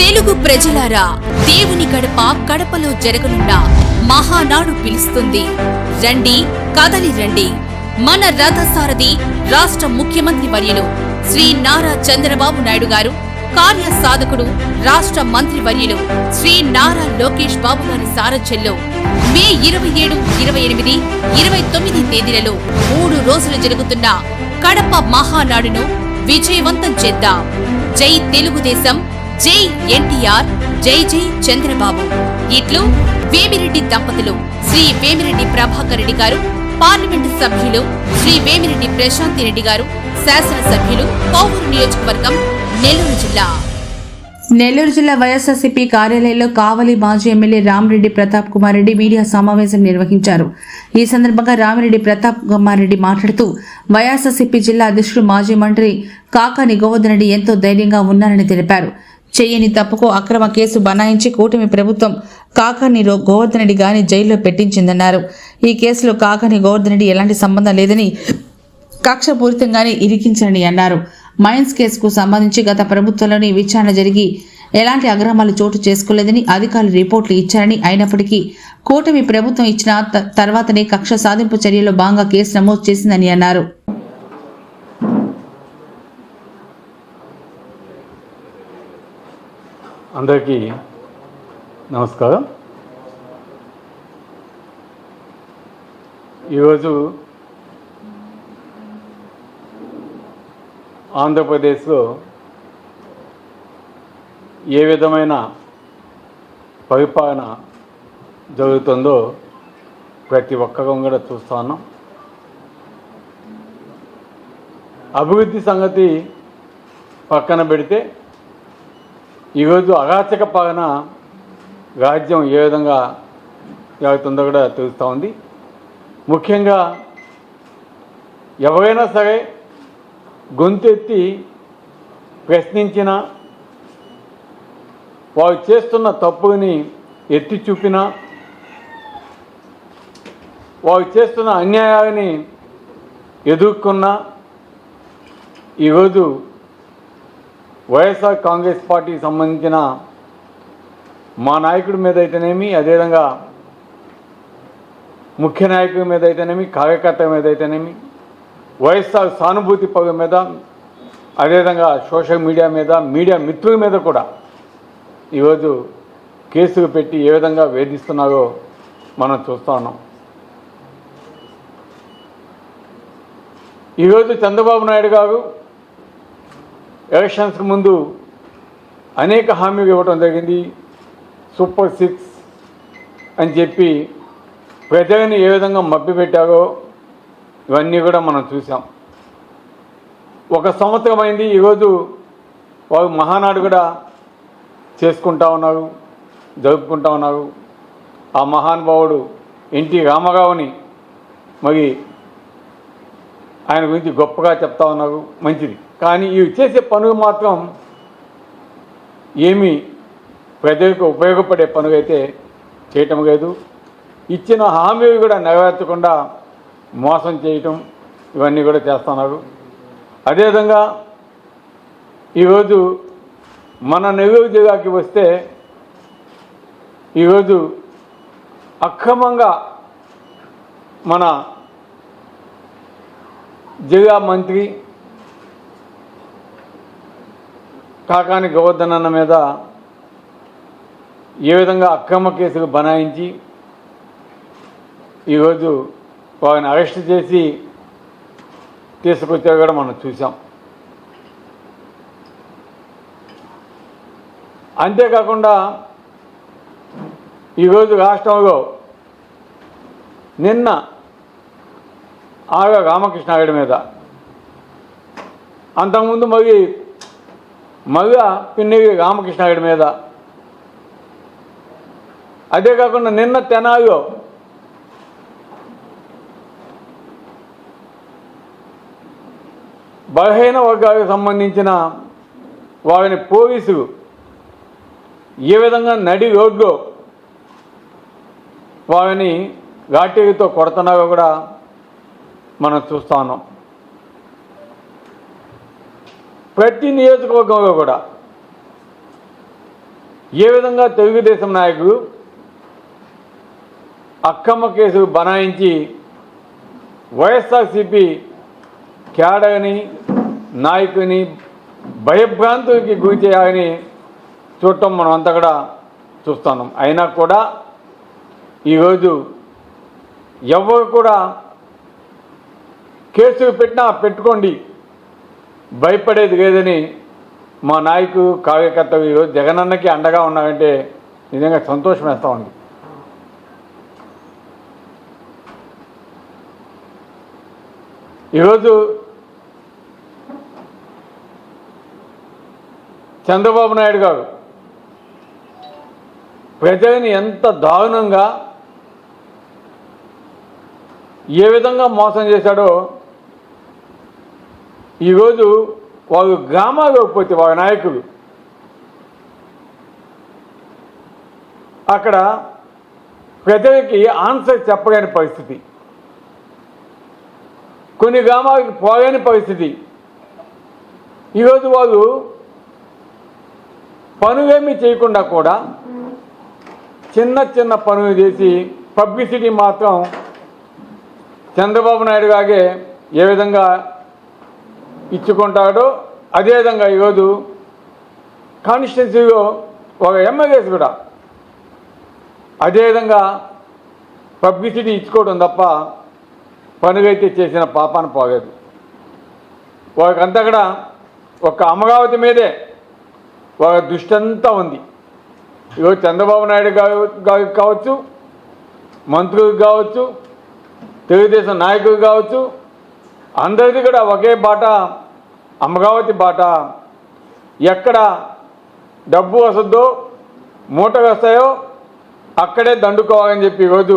తెలుగు ప్రజలారా దేవుని గడప కడపలో జరగనున్న మహానాడు పిలుస్తుంది. రండి కదలి రండి. మన రథసారథి రాష్ట్ర ముఖ్యమంత్రి వర్యులు శ్రీ నారా చంద్రబాబు నాయుడు గారు కార్య సాధకుడు రాష్ట్ర మంత్రి వర్యులు శ్రీ నారా లోకేష్ బాబు గారి సారథ్యంలో మే ఇరవై ఏడు ఇరవై ఎనిమిది ఇరవై తొమ్మిది తేదీలలో మూడు రోజులు జరుగుతున్న కడప మహానాడును విజయవంతం చేద్దాం. జై తెలుగుదేశం జై ఎన్టీఆర్ జై జై చంద్రబాబు. ఇట్లు వేమిరెడ్డి దంపతులు శ్రీ వేమిరెడ్డి ప్రభాకర్ రెడ్డి గారు పార్లమెంటు సభ్యులు శ్రీ వేమిరెడ్డి ప్రశాంతి రెడ్డి గారు శాసనసభ్యులు కోవూరు నియోజకవర్గం నెల్లూరు జిల్లా. నెల్లూరు జిల్లా వైఎస్ఆర్సీపీ కార్యాలయంలో కావలి మాజీ ఎమ్మెల్యే రామిరెడ్డి ప్రతాప్ కుమార్ రెడ్డి మీడియా సమావేశం నిర్వహించారు. ఈ సందర్భంగా రామిరెడ్డి ప్రతాప్ కుమార్ రెడ్డి మాట్లాడుతూ వైఎస్ఆర్సీపీ జిల్లా అధ్యక్షుడు మాజీ మంత్రి కాకాని గోవర్ధన్ రెడ్డి ఎంతో ధైర్యంగా ఉన్నారని తెలిపారు. చేయని తప్పుకు అక్రమ కేసు బనాయించి కూటమి ప్రభుత్వం కాకాని గోవర్ధన్ రెడ్డి గాని జైల్లో పెట్టించిందన్నారు. ఈ కేసులో కాకాని గోవర్ధన్ రెడ్డి ఎలాంటి సంబంధం లేదని కక్షపూరితంగానే ఇరికించని అన్నారు. మైన్స్ కేసుకు సంబంధించి గత ప్రభుత్వంలోని విచారణ జరిగి ఎలాంటి అగ్రహాలు చోటు చేసుకోలేదని అధికారులు రిపోర్టులు ఇచ్చారని అయినప్పటికీ కూటమి ప్రభుత్వం ఇచ్చిన త- తర్వాతనే కక్ష సాధింపు చర్యలో భాగంగా కేసు నమోదు చేసిందని అన్నారు. అందరికీ నమస్కారం. ఈరోజు ఆంధ్రప్రదేశ్లో ఏ విధమైన పరిపాలన జరుగుతుందో ప్రతి ఒక్కరం కూడా చూస్తా ఉన్నాం. అభివృద్ధి సంగతి పక్కన పెడితే ఈరోజు అరాచక పాలన రాజ్యం ఏ విధంగా జరుగుతుందో కూడా తెలుస్తూ ఉంది. ముఖ్యంగా ఎవరైనా సరే గొంతెత్తి ప్రశ్నించిన వారు చేస్తున్న తప్పుని ఎత్తి చూపినా వారు చేస్తున్న అన్యాయాన్ని ఎదుర్కొన్నా ఈరోజు వైఎస్ఆర్ కాంగ్రెస్ పార్టీకి సంబంధించిన మా నాయకుడి మీద అయితేనేమి అదేవిధంగా ముఖ్య నాయకుడి మీద అయితేనేమి కార్యకర్త మీద అయితేనేమి వైఎస్ఆర్ సానుభూతి పగ మీద అదేవిధంగా సోషల్ మీడియా మీద మీడియా మిత్రుల మీద కూడా ఈరోజు కేసులు పెట్టి ఏ విధంగా వేధిస్తున్నారో మనం చూస్తూ ఉన్నాం. ఈరోజు చంద్రబాబు నాయుడు గారు ఎలక్షన్స్కి ముందు అనేక హామీలు ఇవ్వడం జరిగింది. సూపర్ సిక్స్ అని చెప్పి ప్రజలను ఏ విధంగా మభ్యపెట్టారో ఇవన్నీ కూడా మనం చూసాం ఒక సంవత్సరం అయింది. ఈరోజు వారు మహానాడు కూడా చేసుకుంటా ఉన్నారు జరుపుకుంటా ఉన్నారు. ఆ మహానుభావుడు ఎన్టీ రామారావుని మరి ఆయన గురించి గొప్పగా చెప్తా ఉన్నారు. మంచిది. కానీ ఇవి చేసే పనులు మాత్రం ఏమీ ప్రజలకు ఉపయోగపడే పనులైతే చేయటం లేదు. ఇచ్చిన హామీలు కూడా నెరవేర్చకుండా మోసం చేయటం ఇవన్నీ కూడా చేస్తున్నారు. అదేవిధంగా ఈరోజు మన నెల్లూరు జిల్లాకి వస్తే ఈరోజు అక్రమంగా మన జిల్లా మంత్రి కాకాని గోవర్ధన్ అన్న మీద ఏ విధంగా అక్రమ కేసులు బనాయించి ఈరోజు వారిని అరెస్ట్ చేసి తీసుకొచ్చా కూడా మనం చూసాం అంతేకాకుండా ఈరోజు రాష్ట్రంలో నిన్న ఆగ రామకృష్ణారెడ్డి మీద అంతకుముందు మరి మగ పిన్నెగి రామకృష్ణాయుడి మీద. అదే కాకుండా నిన్న తెనాలో బలహీన వర్గాలకు సంబంధించిన వారిని పోలీసులు ఏ విధంగా నడి రోడ్లో వారిని ఘాటీతో కొడుతున్నారో కూడా మనం చూస్తాను ఉన్నాం ప్రతి నియోజకవర్గంలో కూడా ఏ విధంగా తెలుగుదేశం నాయకులు అక్కమ్మ కేసు బనాయించి వైఎస్ఆర్సిపి క్యాడని నాయకుని భయభ్రాంతులకి గురి చేయాలని చూడటం మనం అంతా కూడా చూస్తున్నాం. అయినా కూడా ఈరోజు ఎవరు కూడా కేసులు పెట్టినా పెట్టుకోండి. భయపడేది లేదని మా నాయకుడు కార్యకర్తలు ఈరోజు జగనన్నకి అండగా ఉన్నామంటే నిజంగా సంతోషం వేస్తూ ఉంది. ఈరోజు చంద్రబాబు నాయుడు గారు ప్రజల్ని ఎంత దారుణంగా ఏ విధంగా మోసం చేశాడో ఈరోజు వాళ్ళు గ్రామాలకు పోతే వాళ్ళ నాయకులు. అక్కడ ప్రజలకి ఆన్సర్ చెప్పలేని పరిస్థితి. కొన్ని గ్రామాలకు పోలేని పరిస్థితి. ఈరోజు వాళ్ళు పనులేమీ చేయకుండా కూడా చిన్న చిన్న పనులు చేసి పబ్లిసిటీ మాత్రం చంద్రబాబు నాయుడు గాగే ఏ విధంగా ఇచ్చుకుంటాడో. అదేవిధంగా ఈరోజు కాన్స్టిట్యున్సీలో ఒక ఎమ్మెల్యేస్ కూడా అదేవిధంగా పబ్లిసిటీ ఇచ్చుకోవడం తప్ప పనుగైతే చేసిన పాపాన పోలేదు. వాళ్ళకంతా కూడా ఒక అమరావతి మీదే వాళ్ళ దుష్టంతా ఉంది. ఈరోజు చంద్రబాబు నాయుడు గారు గారికి కావచ్చు మంత్రులకు కావచ్చు తెలుగుదేశం నాయకులు కావచ్చు అందరిది కూడా ఒకే బాట అమరావతి బాట. ఎక్కడ డబ్బు వస్తుందో మూట వస్తాయో అక్కడే దండుకోవాలని చెప్పి ఈరోజు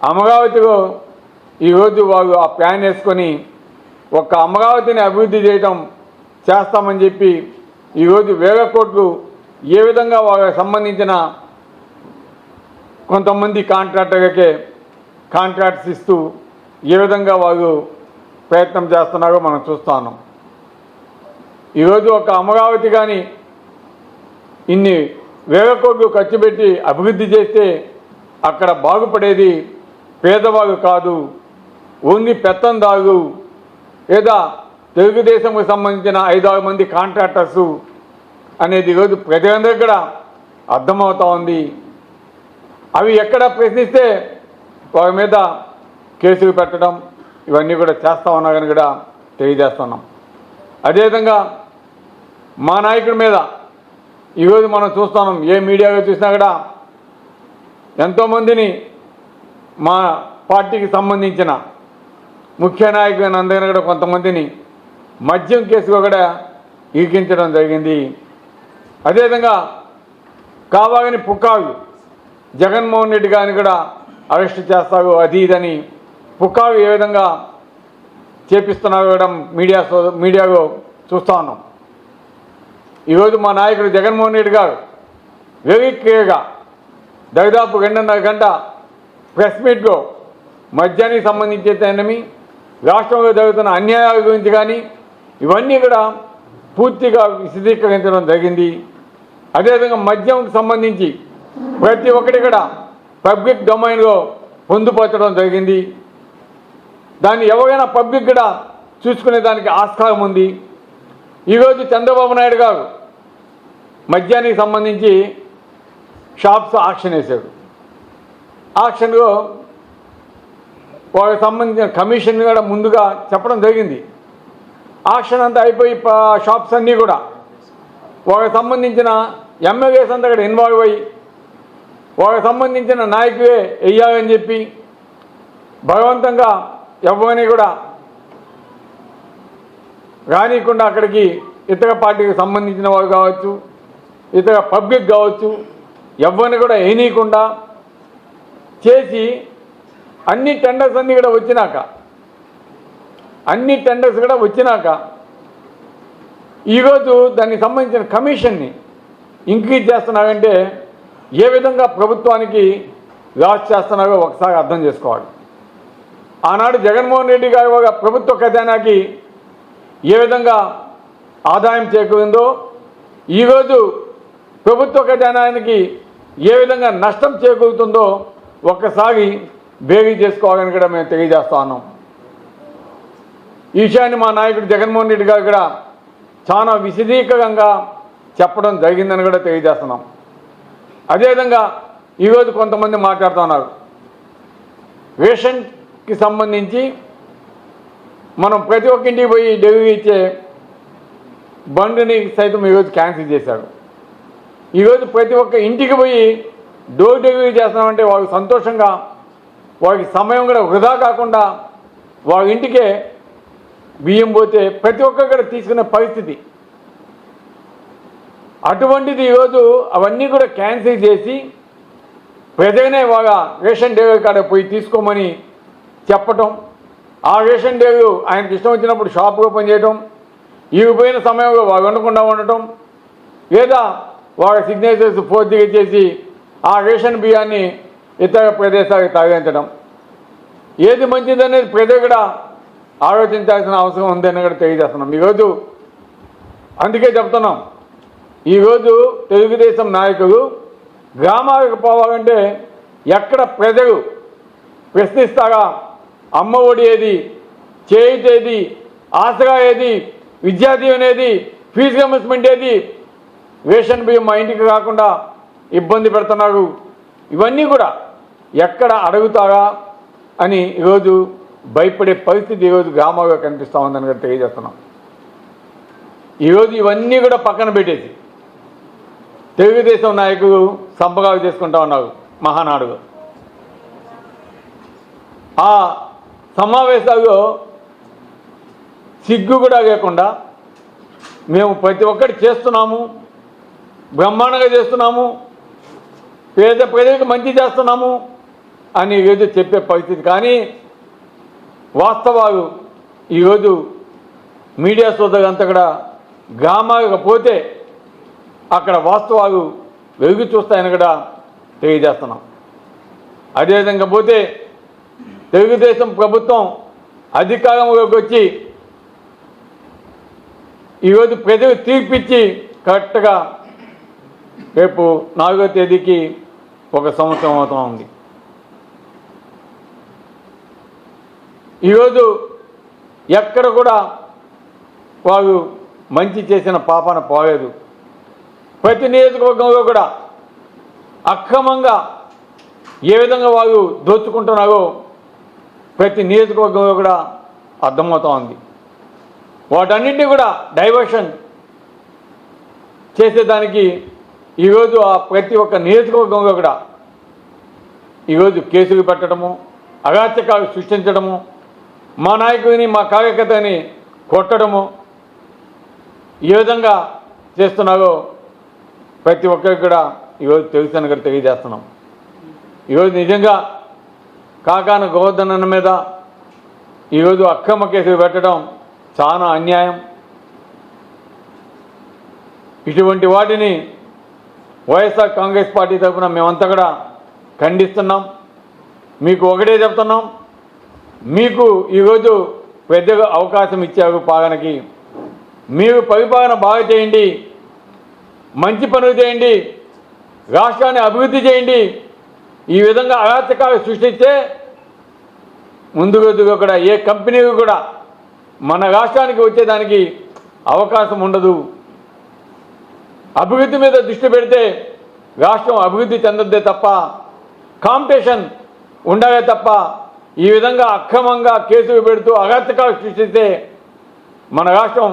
అమరావతిలో ఈరోజు వాళ్ళు ఆ ప్లాన్ వేసుకొని ఒక అమరావతిని అభివృద్ధి చేయటం చేస్తామని చెప్పి ఈరోజు వేల కోట్లు ఏ విధంగా వాళ్ళకి సంబంధించిన కొంతమంది కాంట్రాక్టర్లకే కాంట్రాక్ట్స్ ఇస్తూ ఏ విధంగా వాళ్ళు ప్రయత్నం చేస్తున్నారో మనం చూస్తున్నాం ఈరోజు ఒక అమరావతి కానీ ఇన్ని వేల కోట్లు ఖర్చు పెట్టి అభివృద్ధి చేస్తే అక్కడ బాగుపడేది పేదవారు కాదు. ఓన్లీ పెత్తందారు లేదా తెలుగుదేశంకు సంబంధించిన ఐదారు మంది కాంట్రాక్టర్సు అనేది ఈరోజు ప్రజలందరికీ కూడా అర్థమవుతా ఉంది. అవి ఎక్కడ ప్రశ్నిస్తే వారి మీద కేసులు పెట్టడం ఇవన్నీ కూడా చేస్తా ఉన్నారని కూడా తెలియజేస్తున్నాం. అదేవిధంగా మా నాయకుడి మీద ఈరోజు మనం చూస్తున్నాం ఏ మీడియాలో చూసినా కూడా ఎంతోమందిని మా పార్టీకి సంబంధించిన ముఖ్య నాయకులైన అందరినీ కూడా కొంతమందిని మద్యం కేసులో కూడా ఈకించడం జరిగింది. అదేవిధంగా కావాలని పుక్కావి జగన్మోహన్ రెడ్డి గారిని కూడా అరెస్ట్ చేస్తారు అది ఇదని పుకారు ఏ విధంగా చేపిస్తున్నారు కూడా మీడియా సో మీడియాలో చూస్తూ ఉన్నాం. ఈరోజు మా నాయకుడు జగన్మోహన్ రెడ్డి గారు వెరీ క్లియర్గా దాదాపు రెండున్నర గంట ప్రెస్ మీట్లో మద్యానికి సంబంధించి రాష్ట్రంలో జరుగుతున్న అన్యాయాల గురించి కానీ ఇవన్నీ కూడా పూర్తిగా విశదీకరించడం జరిగింది. అదేవిధంగా మద్యంకి సంబంధించి ప్రతి ఒక్కటి కూడా పబ్లిక్ డొమైన్లో పొందుపరచడం జరిగింది. దాన్ని ఎవరైనా పబ్లిక్ కూడా చూసుకునే దానికి ఆస్కారం ఉంది. ఈరోజు చంద్రబాబు నాయుడు గారు మద్యానికి సంబంధించి షాప్స్ ఆక్షన్ వేశాడు ఆక్షన్లో వాళ్ళకి సంబంధించిన కమిషన్ కూడా ముందుగా చెప్పడం జరిగింది. ఆక్షన్ అంతా అయిపోయి షాప్స్ అన్నీ కూడా వాళ్ళకి సంబంధించిన ఎమ్మెల్యేస్ అంతా కూడా ఇన్వాల్వ్ అయ్యి వాళ్ళకి సంబంధించిన నాయకులే వెయ్యాలని చెప్పి బలవంతంగా ఎవరిని కూడా రానియకుండా అక్కడికి ఇతర పార్టీకి సంబంధించిన వారు కావచ్చు ఇతర పబ్లిక్ కావచ్చు ఎవరిని కూడా వేయనీయకుండా చేసి అన్ని టెండర్స్ అన్నీ కూడా వచ్చినాక అన్ని టెండర్స్ కూడా వచ్చినాక ఈరోజు దానికి సంబంధించిన కమిషన్ని ఇంక్రీజ్ చేస్తున్నారంటే ఏ విధంగా ప్రభుత్వానికి లాస్ చేస్తున్నారో ఒకసారి అర్థం చేసుకోవాలి. ఆనాడు జగన్మోహన్ రెడ్డి గారి ఒక ప్రభుత్వ ఖజానాకి ఏ విధంగా ఆదాయం చేకూరిందో ఈరోజు ప్రభుత్వ ఖజానానికి ఏ విధంగా నష్టం చేకూరుతుందో ఒక్కసారి బేరీ చేసుకోవాలని కూడా మేము తెలియజేస్తా ఉన్నాం. ఈ విషయాన్ని మా నాయకుడు జగన్మోహన్ రెడ్డి గారు కూడా చాలా విశదీకరంగా చెప్పడం జరిగిందని కూడా తెలియజేస్తున్నాం. అదేవిధంగా ఈరోజు కొంతమంది మాట్లాడుతున్నారు. కి సంబంధించి మనం ప్రతి ఒక్క ఇంటికి పోయి డెలివరీ ఇచ్చే బండ్ని సైతం ఈరోజు క్యాన్సిల్ చేశారు. ఈరోజు ప్రతి ఒక్క ఇంటికి పోయి డోర్ డెలివరీ చేస్తున్నామంటే వారు సంతోషంగా వారికి సమయం కూడా వృధా కాకుండా వారి ఇంటికే బియ్యం పోతే ప్రతి ఒక్కరు తీసుకునే పరిస్థితి. అటువంటిది ఈరోజు అవన్నీ కూడా క్యాన్సిల్ చేసి ప్రజలనే వాళ్ళ రేషన్ డెలివరీ కాడ పోయి తీసుకోమని చెప్పటం. ఆ రేషన్ డేలు ఆయనకి ఇష్టం వచ్చినప్పుడు షాప్ ఓపెన్ చేయటం పోయిన సమయంలో వాళ్ళు వండకుండా ఉండటం. లేదా వాళ్ళ సిగ్నేచర్స్ పూర్తిగా చేసి ఆ రేషన్ బియ్యాన్ని ఇతర ప్రదేశాలకు తరలించడం ఏది మంచిదనేది ప్రజలు కూడా ఆలోచించాల్సిన అవసరం ఉందని కూడా తెలియజేస్తున్నాం. ఈరోజు అందుకే చెప్తున్నాం. ఈరోజు తెలుగుదేశం నాయకులు గ్రామాలకు పోవాలంటే ఎక్కడ ప్రజలు ప్రశ్నిస్తారా? అమ్మ ఒడి ఏది? చేయుత ఏది? ఆసరా ఏది? విద్యాదీవెన ఏది? ఫీజు రియంబర్స్మెంట్ ఏది? రేషన్ బియ్యం మా ఇంటికి కాకుండా ఇబ్బంది పెడుతున్నారు. ఇవన్నీ కూడా ఎక్కడ అడుగుతారా అని ఈరోజు భయపడే పరిస్థితి ఈరోజు గ్రామాల్లో కనిపిస్తూ ఉందని కూడా తెలియజేస్తున్నాం. ఈరోజు ఇవన్నీ కూడా పక్కన పెట్టేసి తెలుగుదేశం నాయకులు సంపగాలు చేసుకుంటా ఉన్నారు మహానాడుగా ఆ సమావేశాల్లో సిగ్గు కూడా లేకుండా మేము ప్రతి ఒక్కటి చేస్తున్నాము బ్రహ్మాండంగా చేస్తున్నాము పేద ప్రజలకు మంచి చేస్తున్నాము అని ఈరోజు చెప్పే పరిస్థితి. కానీ వాస్తవాలు ఈరోజు మీడియా సోదరులంతా కూడా గ్రామాలకు పోతే అక్కడ వాస్తవాలు వెలుగు చూస్తాయని కూడా తెలియజేస్తున్నాం. అదేవిధంగా పోతే తెలుగుదేశం ప్రభుత్వం అధికారంలోకి వచ్చి ఈరోజు ప్రజలు తీర్పిచ్చి కరెక్ట్గా రేపు నాలుగో తేదీకి ఒక సంవత్సరం అవుతా ఉంది. ఈరోజు ఎక్కడ కూడా వారు మంచి చేసిన పాపన పోలేదు. ప్రతి నియోజకవర్గంలో కూడా అక్రమంగా ఏ విధంగా వారు దోచుకుంటున్నారో ప్రతి నియోజకవర్గంలో కూడా అర్థమవుతా ఉంది. వాటన్నింటినీ కూడా డైవర్షన్ చేసేదానికి ఈరోజు ఆ ప్రతి ఒక్క నియోజకవర్గంలో కూడా ఈరోజు కేసులు పెట్టడము అరాచకాలు సృష్టించడము మా నాయకుడిని మా కార్యకర్తని కొట్టడము ఏ విధంగా చేస్తున్నారో ప్రతి ఒక్కరికి కూడా ఈరోజు తెలుసని కూడా తెలియజేస్తున్నాం. ఈరోజు నిజంగా కాకాన గోవర్ధనన్న మీద ఈరోజు అక్రమ కేసులు పెట్టడం చాలా అన్యాయం. ఇటువంటి వాటిని వైఎస్ఆర్ కాంగ్రెస్ పార్టీ తరఫున మేమంతా కూడా ఖండిస్తున్నాం. మీకు ఒకటే చెప్తున్నాం. మీకు ఈరోజు పెద్దగా అవకాశం ఇచ్చారు పాలనకి. మీరు పరిపాలన బాగా చేయండి. మంచి పనులు చేయండి. రాష్ట్రాన్ని అభివృద్ధి చేయండి. ఈ విధంగా అరాచకాలు సృష్టిస్తే ముందుగా కూడా ఏ కంపెనీకి కూడా మన రాష్ట్రానికి వచ్చేదానికి అవకాశం ఉండదు. అభివృద్ధి మీద దృష్టి పెడితే రాష్ట్రం అభివృద్ధి చెందద్దే తప్ప కాంపిటీషన్ ఉండాలే తప్ప ఈ విధంగా అక్రమంగా కేసులు పెడుతూ అగాచకాలు సృష్టిస్తే మన రాష్ట్రం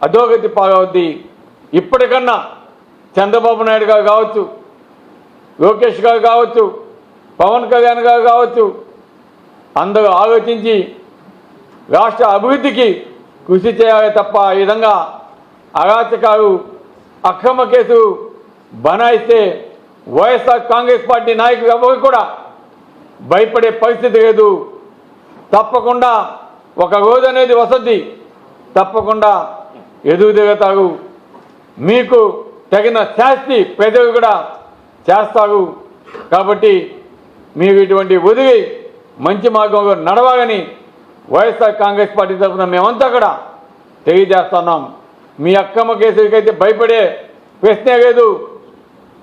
అధోగతి పాలవుద్ది. ఇప్పటికన్నా చంద్రబాబు నాయుడు గారు కావచ్చు లోకేష్ గారు కావచ్చు పవన్ కళ్యాణ్ గారు కావచ్చు అందరూ ఆలోచించి రాష్ట్ర అభివృద్ధికి కృషి చేయాలి తప్ప ఈ విధంగా అరాచకాలు అక్రమ కేసు బనాయిస్తే వైఎస్ఆర్ కాంగ్రెస్ పార్టీ నాయకులు ఎవరు కూడా భయపడే పరిస్థితి లేదు. తప్పకుండా ఒక రోజు అనేది వసతి తప్పకుండా ఎదురు దిగుతారు మీకు తగిన శాస్తి ప్రజలు కూడా చేస్తారు. కాబట్టి మీకు ఇటువంటి ఒదిగి మంచి మార్గంలో నడవాలని వైఎస్ఆర్ కాంగ్రెస్ పార్టీ తరఫున మేమంతా కూడా తెలియజేస్తున్నాం. మీ అక్కమ్మ కేసులకైతే భయపడే ప్రశ్నే లేదు.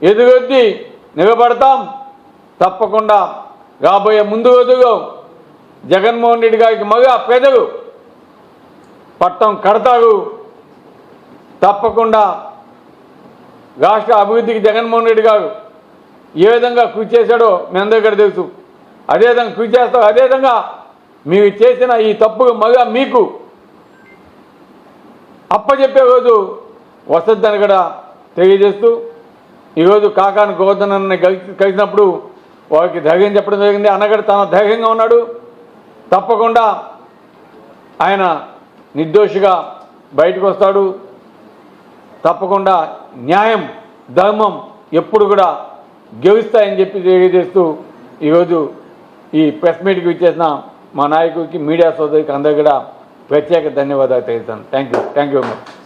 ఎదుగొద్ది నిలబడతాం. తప్పకుండా రాబోయే ముందు ఎదుగు జగన్మోహన్ రెడ్డి గారికి మగ ప్రజలు పట్టం కడతారు. తప్పకుండా రాష్ట్ర అభివృద్ధికి జగన్మోహన్ రెడ్డి గారు ఏ విధంగా కృషి చేశాడో మీ అందరికీ తెలుసు. అదేవిధంగా కృషి చేస్తాం అదేవిధంగా మీరు చేసిన ఈ తప్పు మగ మీకు. అప్పచెప్పే రోజు వసతిని కూడా తెలియజేస్తూ ఈరోజు కాకాని గోవర్ధనని కలిసి కలిసినప్పుడు వారికి ధైర్యం చెప్పడం జరిగింది. అన్నగడ తన ధైర్యంగా ఉన్నాడు. తప్పకుండా ఆయన నిర్దోషిగా బయటకు వస్తాడు. తప్పకుండా న్యాయం ధర్మం ఎప్పుడు కూడా గెలుస్తాయని చెప్పి తెలియజేస్తూ ఈరోజు ఈ ప్రెస్ మీట్కి ఇచ్చేసిన మా నాయకుడికి మీడియా సోదరికి అందరికీ కూడా ప్రత్యేక ధన్యవాదాలు తెలుస్తాను thank you thank you very much